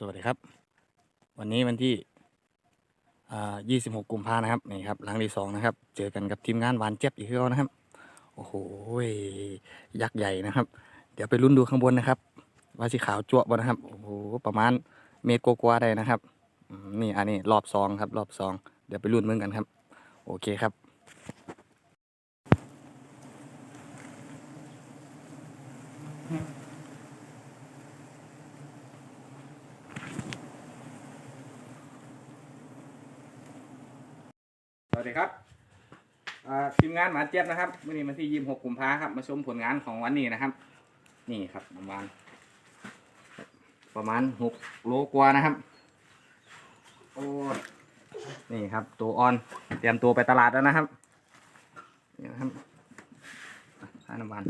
สวัสดีครับ วันนี้วันที่อ่า26กุมภานะครับนี่ครับหลังที่สองนะครับ เจอกันกับทีมงานหวานเจี๊ยบอีกแล้วนะครับ โอ้โหยักษ์ใหญ่นะครับ เดี๋ยวไปลุ้นดูข้างบนนะครับว่าสีขาวจั่วบ่นะครับโอ้โหประมาณเมตรกว่าได้นะครับนี่อันนี้รอบซองครับ รอบซองเดี๋ยวไปลุ้นเมือกันครับ โอเคครับ วัสดีครับทีมงานหมาเจี๊ยบนะครับวันนี้วันที่ยี่สิบหกกุมภาครับ มาชมผลงานของวันนี้นะครับ นี่ครับประมาณ ประมาณหกโลกว่านะครับโอ้นี่ครับ ตัวออน เตรียมตัวไปตลาดแล้วนะครับนี่นะครับอ่าน้ำมัน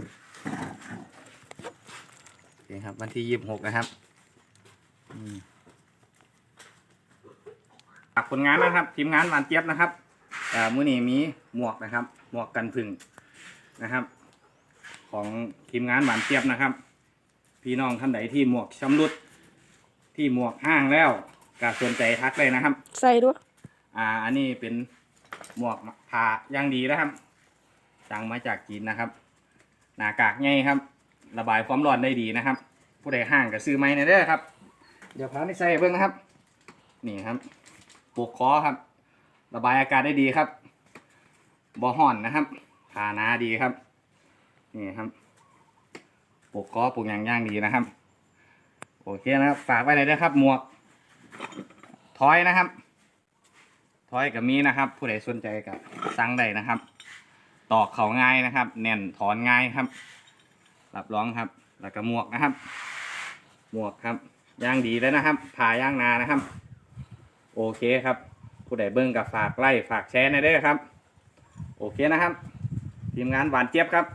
โอเครับ วันที่ยี่สิบหกนะครับฝากผลงานนะครับ ทีมงานหวานเจี๊ยบนะครับ อ่ามื้อนี้มีหมวกนะครับ หมวกกันผึ่งนะครับ ของทีมงานหวานเจี๊ยบนะครับ พี่น้องท่านใดที่หมวกชำรุด ที่หมวกห้างแล้วก็สนใจทักเลยนะครับ ใส่ด้วยอ่า อันนี้เป็นหมวกผ่าอย่างดีนะครับสั่งมาจากจีนนะครับ หนากากง่ายครับ ระบายความร้อนได้ดีนะครับ ผู้ใดห้างก็ซื้อไม้ในเด้อครับ เดี๋ยวพาไปใส่เบิ่งนะครับ นี่ครับปกคอครับ ระบายอากาศได้ดีครับบ่ห่อนนะครับทานาดีครับ นี่ครับปกคอปลูกอย่างย่างดีนะครับ โอเคนะครับ ฝากไว้เลยนะครับ หมวกทอยนะครับทอยกับมีนะครับ ผู้ใดสนใจก็สั่งได้นะครับ ตอกเขาง่ายนะครับ แน่นถอนง่ายครับ รับรองครับ แล้วก็หมวกนะครับ หมวกครับย่างดีเลยนะครับผ่าย่างนานะครับ โอเคครับ ผู้ใดเบิ้งกับฝากไล่ฝากแชร์ในเด้อครับ โอเคนะครับ ทีมงานหวานเจี๊ยบครับ